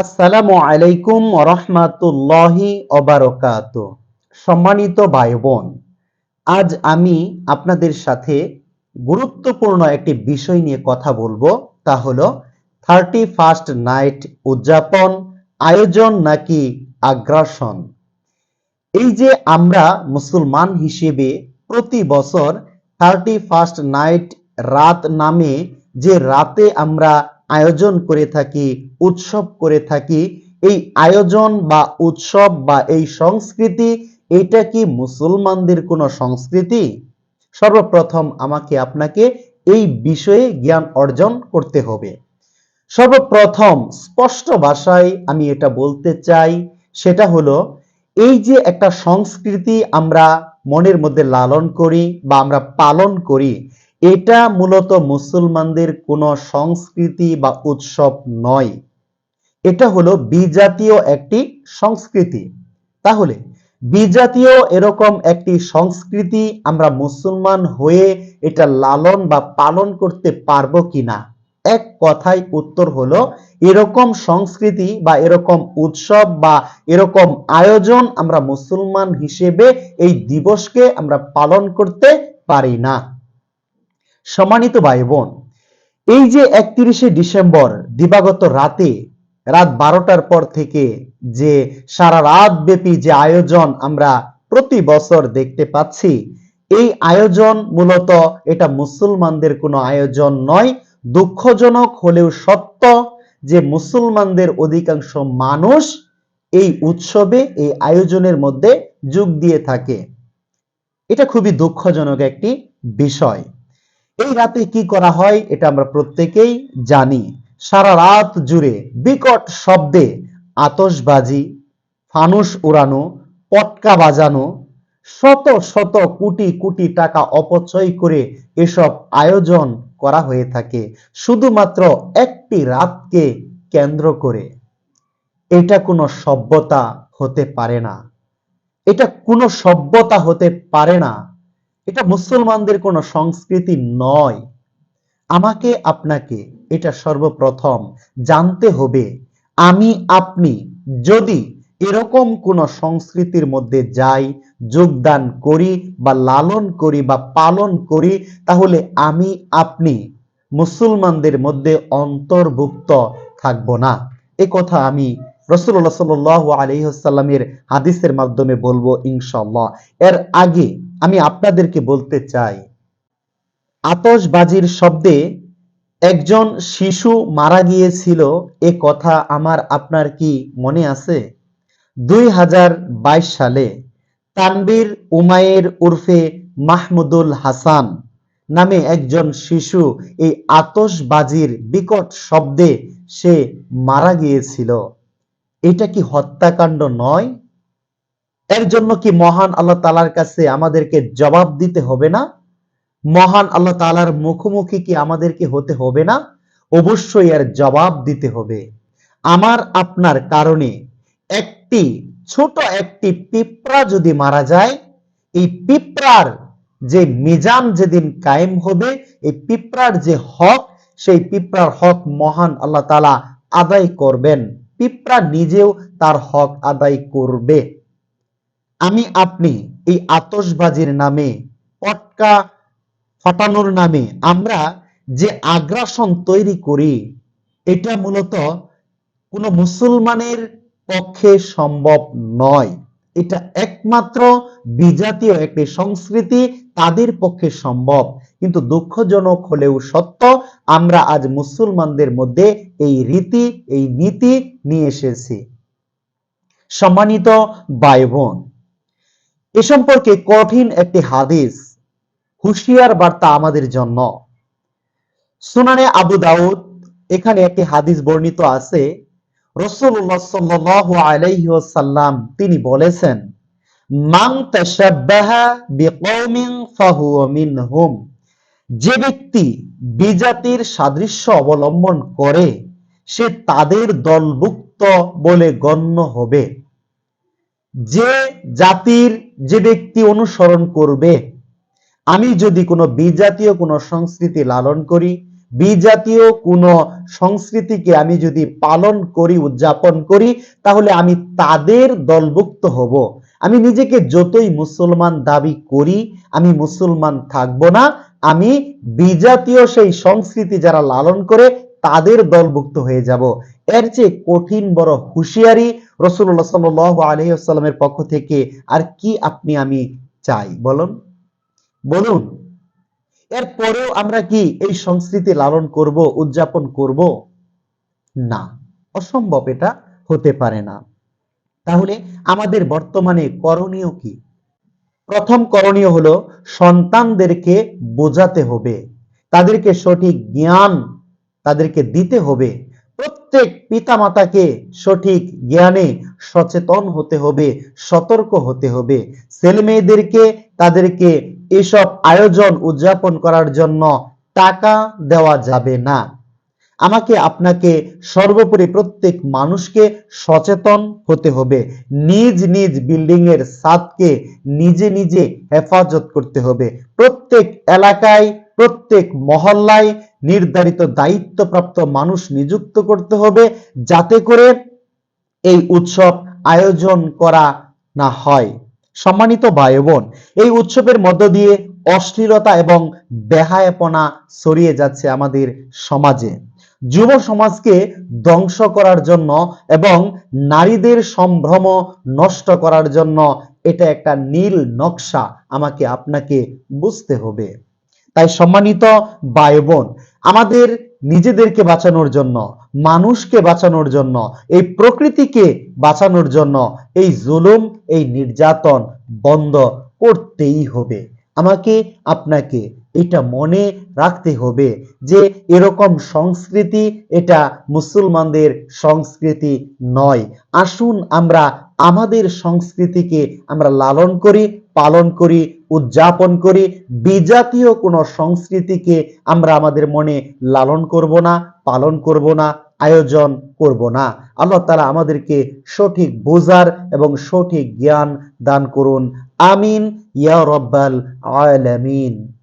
আসসালামু আলাইকুম রহমাতুল্লাহি অবারকাত সম্মানিত ভাই বোন আজ আমি আপনাদের সাথে গুরুত্বপূর্ণ একটি বিষয় নিয়ে কথা বলব। তা হলো, থার্টি ফার্স্ট নাইট উদযাপন, আয়োজন নাকি আগ্রাসন? এই যে আমরা মুসলমান হিসেবে প্রতি বছর থার্টি ফার্স্ট নাইট রাত নামে যে রাতে আমরা আয়োজন করে থাকি, উৎসব করে থাকি। এই আয়োজন বা উৎসব বা এই সংস্কৃতি, এটা কি মুসলমানদের কোনো সংস্কৃতি? সর্বপ্রথম আমাকে আপনাকে এই বিষয়ে জ্ঞান অর্জন করতে হবে। সর্বপ্রথম স্পষ্ট ভাষায় আমি এটা বলতে চাই, সেটা হলো, এই যে একটা সংস্কৃতি আমরা মনের মধ্যে লালন করি বা আমরা পালন করি এটা মূলত মুসলমানদের কোনো সংস্কৃতি বা উৎসব নয়। এটা হলো বিজাতীয় একটি সংস্কৃতি। তাহলে, বিজাতীয় এরকম একটি সংস্কৃতি আমরা মুসলমান হয়ে এটা লালন বা পালন করতে পারব কিনা? এক কথায় উত্তর হলো, এরকম সংস্কৃতি বা এরকম উৎসব বা এরকম আয়োজন আমরা মুসলমান হিসেবে এই দিবসকে আমরা পালন করতে পারি না। সম্মানিত ভাই বোন এই যে একত্রিশে ডিসেম্বর দিবাগত রাতে, রাত বারোটার পর থেকে যে সারা রাত ব্যাপী যে আয়োজন আমরা প্রতি বছর দেখতে পাচ্ছি, এই আয়োজন মূলত এটা মুসলমানদের কোনো আয়োজন নয়, দুঃখজনক হলেও সত্য যে মুসলমানদের অধিকাংশ মানুষ এই উৎসবে, এই আয়োজনের মধ্যে যোগ দিয়ে থাকে। এটা খুবই দুঃখজনক একটি বিষয়। এই রাতে কি করা হয় এটা আমরা প্রত্যেকেই জানি। সারা রাত জুড়ে বিকট শব্দে আতশবাজি, ফানুস উড়ানো, পটকা বাজানো, শত শত কোটি কোটি টাকা অপচয় করে এসব আয়োজন করা হয়ে থাকে, শুধুমাত্র একটি রাতকে কেন্দ্র করে। এটা কোনো সভ্যতা হতে পারে না। এটা কোনো সভ্যতা হতে পারে না। এটা মুসলমানদের কোনো সংস্কৃতি নয়। আমাকে, আপনাকে এটা সর্বপ্রথম জানতে হবে। আমি, আপনি যদি এরকম কোন সংস্কৃতির মধ্যে যাই, যোগদান করি বা লালন করি বা পালন করি, তাহলে আমি, আপনি মুসলমানদের মধ্যে অন্তর্ভুক্ত থাকব না। এ কথা আমি রসুল্লাহ সাল আলহিহাল্লামের হাদিসের মাধ্যমে বলব ইনশাল্লাহ এর আগে আমি আপনাদেরকে বলতে চাই, আতশবাজির শব্দে একজন শিশু মারা গিয়েছিল, এ কথা আমার আপনার কি মনে আছে? দুই হাজার বাইশ সালে তানবীর উমায়ের উর্ফে মাহমুদুল হাসান নামে একজন শিশু এই আতসবাজির বিকট শব্দে সে মারা গিয়েছিল। এটা কি হত্যাকাণ্ড নয়? এর জন্য কি মহান আল্লাহ তালার কাছে আমাদেরকে জবাব দিতে হবে না? মহান আল্লাহ তালার মুখোমুখি কি আমাদেরকে হতে হবে না? অবশ্যই এর জবাব দিতে হবে। আমার, আপনার কারণে একটি, ছোট একটি পিঁপড়া যদি মারা যায়, এই পিঁপড়ার যে মিজান যেদিন কায়েম হবে, এই পিঁপড়ার যে হক, সেই পিঁপড়ার হক মহান আল্লাহ তালা আদায় করবেন। পিঁপড়া নিজেও তার হক আদায় করবে। আমি আপনি এই আতসবাজির নামে, পটকা ফাটানোর নামে আমরা যে আগ্রাসন তৈরি করি, এটা মূলত কোনো মুসলমানের পক্ষে সম্ভব নয়। এটা একমাত্র বিজাতীয় একটি সংস্কৃতি, তাদের পক্ষে সম্ভব। কিন্তু দুঃখজনক হলেও সত্য, আমরা আজ মুসলমানদের মধ্যে এই রীতি, এই নীতি নিয়ে এসেছি। সম্মানিত ভাই বোন এ সম্পর্কে কঠিন একটি হাদিস হুশিয়ার বার্তা আমাদের জন্য। সুনানে আবু দাউদ এখানে একটি হাদিস বর্ণিত আছে। রসুল্লাহ সাল্লাহ আলাইসাল্লাম তিনি বলেছেন মাং মিনহুম। যে ব্যক্তি বিজাতির সাদৃশ্য অবলম্বন করে, সে তাদের দলভুক্ত বলে গণ্য হবে। যে জাতির যে ব্যক্তি অনুসরণ করবে, আমি যদি কোনো বিজাতীয় কোনো সংস্কৃতি লালন করি, বিজাতীয় কোনো সংস্কৃতিকে আমি যদি পালন করি, উদযাপন করি, তাহলে আমি তাদের দলভুক্ত হব। আমি নিজেকে যতই মুসলমান দাবি করি, আমি মুসলমান থাকব না আমি বিজাতীয় সেই সংস্কৃতি যারা লালন করে তাদের দলভুক্ত হয়ে যাব। এর চেয়ে কঠিন বড় হুঁশিয়ারি রসুল্লাহ সাল আলহিহাস্লামের পক্ষ থেকে আর কি আপনি আমি চাই, বলুন। বলুন এরপরেও আমরা কি এই সংস্কৃতি লালন করব, উদযাপন করব? না, অসম্ভব এটা হতে পারে না। তাহলে আমাদের বর্তমানে করণীয় কি? প্রথম করণীয় হলো সন্তানদেরকে বোঝাতে হবে। তাদেরকে সঠিক জ্ঞান তাদেরকে দিতে হবে। প্রত্যেক পিতামাতাকে সঠিক জ্ঞানে সচেতন হতে হবে, সতর্ক হতে হবে। ছেলে মেয়েদেরকে তাদেরকে এসব আয়োজন উদযাপন করার জন্য টাকা দেওয়া যাবে না। আমাকে আপনাকে সর্বোপরি প্রত্যেক মানুষকে সচেতন হতে হবে। নিজ নিজ বিল্ডিং এর ছাদকে নিজে নিজে হেফাজত করতে হবে। প্রত্যেক এলাকায়, প্রত্যেক মহল্লায় নির্ধারিত দায়িত্বপ্রাপ্ত মানুষ নিযুক্ত করতে হবে যাতে করে এই উৎসব আয়োজন করা না হয়। সম্মানিত ভাই বোন এই উৎসবের মধ্য দিয়ে অশ্লীলতা এবং বেহায়াপনা ছড়িয়ে যাচ্ছে আমাদের সমাজে। যুব সমাজকে ধ্বংস করার জন্য এবং নারীদের সম্ভ্রম নষ্ট করার জন্য এটা একটা নীল নকশা আমাকে আপনাকে বুঝতে হবে। তাই সম্মানিত ভাই বোন আমাদের নিজেদেরকে বাঁচানোর জন্য, মানুষকে বাঁচানোর জন্য, এই প্রকৃতিকে বাঁচানোর জন্য এই জুলুম, এই নির্যাতন বন্ধ করতেই হবে। আমাকে, আপনাকে এটা মনে রাখতে হবে যে এরকম সংস্কৃতি এটা মুসলমানদের সংস্কৃতি নয়। আসুন আমরা আমাদের সংস্কৃতিকে আমরা লালন করি, পালন করি, উদযাপন করি। বিজাতীয় কোনো সংস্কৃতিকে আমরা আমাদের মনে লালন করব না, পালন করব না, আয়োজন করব না। আল্লাহ তালা আমাদেরকে সঠিক বোঝার এবং সঠিক জ্ঞান দান করুন। আমিন। ইয়া রব্বাল আলামিন।